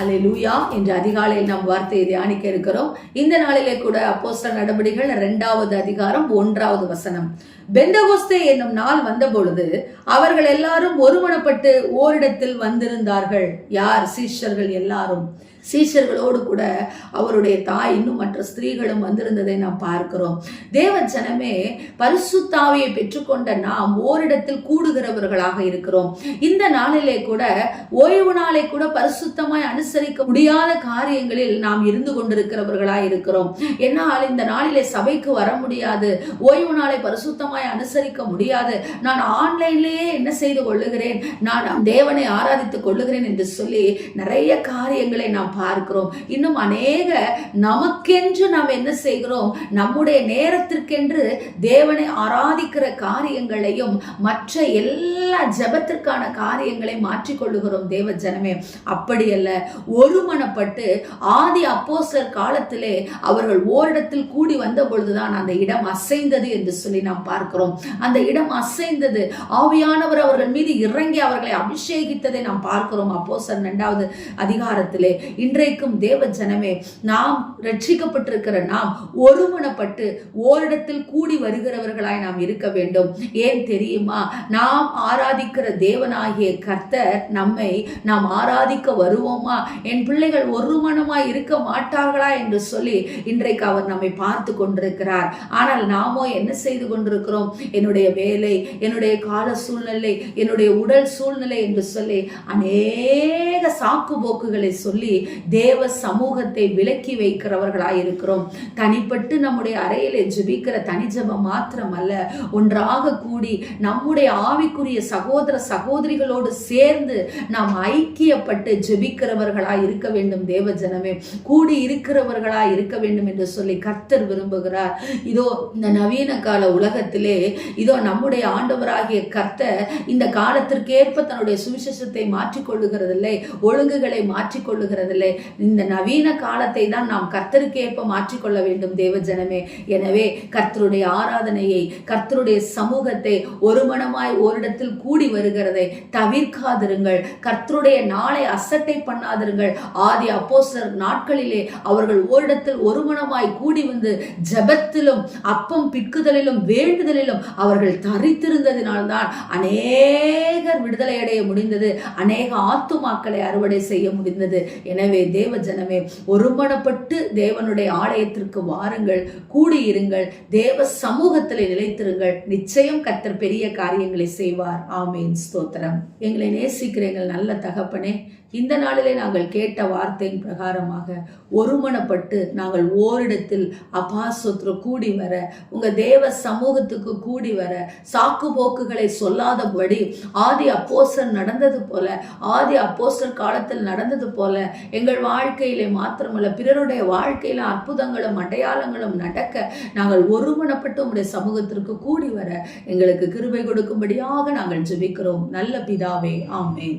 அலை லூயா என்ற அதிகாலையில் நாம் வார்த்தையை தியானிக்க இருக்கிறோம். இந்த நாளிலே கூட அப்போஸ்தல நடவடிக்கைகள் இரண்டாவது அதிகாரம் ஒன்றாவது வசனம். பெந்தகோஸ்தே என்னும் நாள் வந்த பொழுது அவர்கள் எல்லாரும் ஒருமனப்பட்டு ஓரிடத்தில் வந்திருந்தார்கள். யார்? சீஷர்கள் எல்லாரும். சீஷர்களோடு கூட அவருடைய தாய் இன்னும் மற்ற ஸ்திரீகளும் வந்திருந்ததை நாம் பார்க்கிறோம். தேவ ஜனமே பரிசுத்தாவையை பெற்றுக்கொண்ட நாம் ஓரிடத்தில் கூடுகிறவர்களாக இருக்கிறோம். இந்த நாளிலே கூட ஓய்வு நாளை கூட பரிசுத்தமாய் அனுசரிக்க முடியாத காரியங்களில் நாம் இருந்து கொண்டிருக்கிறவர்களாய் இருக்கிறோம். என்னால் இந்த நாளிலே சபைக்கு வர முடியாது. ஓய்வு நாளை பரிசுத்தமாய் அனுசரிக்க முடியாது. நான் ஆன்லைன்லேயே என்ன செய்து கொள்ளுகிறேன்? நான் தேவனை ஆராதித்துக் கொள்ளுகிறேன் என்று சொல்லி நிறைய காரியங்களை நாம் பார்க்கிறோம். இன்னும் அநேக நமக்கென்று நாம் என்ன செய்கிறோம்? நம்முடைய நேரத்திற்கென்று தேவனை ஆராதிக்கிற காரியங்களையும் மற்ற எல்லா ஜெபத்திற்கான காரியங்களை மாற்றிக்கொள்ளுகிறோம் தேவ ஜனமே. அப்படி அல்ல ஒருமனப்பட்டு ஆதி அப்போஸ்டர் காலத்திலே அவர்கள் ஓரிடத்தில் கூடி வந்த பொழுதுதான் அந்த இடம் அசைந்தது என்று சொல்லி நாம் பார்க்கிறோம். அந்த இடம் அசைந்தது. ஆவியானவர் அவர்கள் மீது இறங்கி அவர்களை அபிஷேகித்ததை நாம் பார்க்கிறோம். அப்போஸ்தலர் இரண்டாவது அதிகாரத்திலே இன்றைக்கும் தேவ ஜனமே நாம் ரட்சிக்கப்பட்டிருக்கிற நாம் ஒருமனப்பட்டு ஓரிடத்தில் கூடி வருகிறவர்களாய் நாம் இருக்க வேண்டும். ஏன் தெரியுமா? நாம் ஆராதிக்கிற தேவனாகிய கர்த்தர் நம்மை நாம் ஆராதிக்க வருவோமா? என் பிள்ளைகள் ஒரு மனமாய் இருக்க மாட்டார்களா என்று சொல்லி இன்றைக்கு அவர் நம்மை பார்த்து கொண்டிருக்கிறார். ஆனால் நாமோ என்ன செய்து கொண்டிருக்கிறோம்? என்னுடைய வேலை என்னுடைய கால சூழ்நிலை என்னுடைய உடல் சூழ்நிலை என்று சொல்லி அநேக சாக்கு போக்குகளை சொல்லி தேவ சமூகத்தை விலக்கி வைக்கிறவர்களாய் இருக்கிறோம். தனிப்பட்டு நம்முடைய அறையிலே ஜெபிக்கிற தனி ஜெபம் மாத்திரம் அல்ல ஒன்றாக கூடி நம்முடைய ஆவிக்குரிய சகோதர சகோதரிகளோடு சேர்ந்து நாம் ஐக்கியப்பட்டு இருக்கிறவர்களாய் இருக்க வேண்டும் தேவ ஜனமே கூடி இருக்கிறவர்களாய் இருக்க வேண்டும் என்று சொல்லி கர்த்தர் விரும்புகிறார். இதோ இந்த நவீன கால உலகத்திலே இதோ நம்முடைய ஆண்டவராகிய கர்த்தர் இந்த காலத்திற்கேற்ப தன்னுடைய சுவிசேஷத்தை மாற்றிக்கொள்ளுகிறதில்லை ஒழுங்குகளை மாற்றிக்கொள்ளுகிறதில்லை. இந்த நவீன காலத்தை தான் நாம் கர்த்தருக்கேற்ப மாற்றிக்கொள்ள வேண்டும் தேவ ஜனமே எனவே கர்த்தருடைய ஆராதனையை கர்த்தருடைய சமூகத்தை ஒருமனமாய் ஓரிடத்தில் கூடி வருகிறதை தவிர்க்காதிருங்கள். கர்த்தருடைய நாளை அசட்டை பண்ணாதிருங்கள். ஆதி அப்போஸ்தலர் நாட்களிலே அவர்கள் ஓரிடத்தில் ஒருமனமாய் கூடி வந்து ஜெபத்திலும் அப்பம் பிக்குதலிலும் வேண்டுதலிலும் அவர்கள் தரித்திருந்ததினால்தான் அநேகர் விடுதலை அடைய முடிந்தது. அநேக ஆத்துமாக்களை அறுவடை செய்ய முடிந்தது. எனவே தேவ ஜனமே ஒருமனப்பட்டு தேவனுடைய ஆலயத்திற்கு வாருங்கள் கூடியிருங்கள் தேவ சமூகத்தில் நிலைத்திருங்கள். நிச்சயம் கத்தர் பெரிய காரியங்களை செய்வார். ஆமேன். ஸ்தோத்திரம். எங்களை நேசிக்கிற எங்கள் நல்ல தகப்பனே இந்த நாளிலே நாங்கள் கேட்ட வார்த்தையின் பிரகாரமாக ஒருமனப்பட்டு நாங்கள் ஓரிடத்தில் அபாசோத்திர கூடி வர உங்கள் தேவ சமூகத்துக்கு கூடி வர சாக்கு போக்குகளை சொல்லாதபடி ஆதி அப்போசர் நடந்தது போல ஆதி அப்போசர் காலத்தில் நடந்தது போல எங்கள் வாழ்க்கையிலே மாத்திரமல்ல பிறருடைய வாழ்க்கையில அற்புதங்களும் அடையாளங்களும் நடக்க நாங்கள் ஒருமனப்பட்டு உங்களுடைய சமூகத்திற்கு கூடி வர எங்களுக்கு கிருபை கொடுக்கும்படியாக நாங்கள் ஜெபிக்கிறோம். நல்ல பிதாவே ஆமேன்.